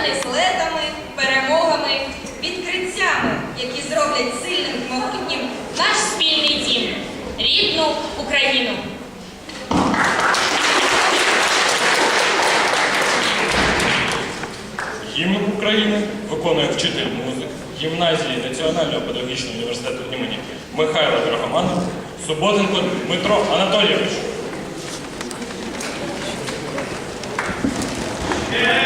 наповнений злетами, перемогами, відкриттями, які зроблять сильним і могутнім наш спільний дім, рідну Україну. Гімн України виконує вчитель музик гімназії Національного педагогічного університету імені Михайла Драгоманова Суботенко Дмитро Анатолійович. Yeah.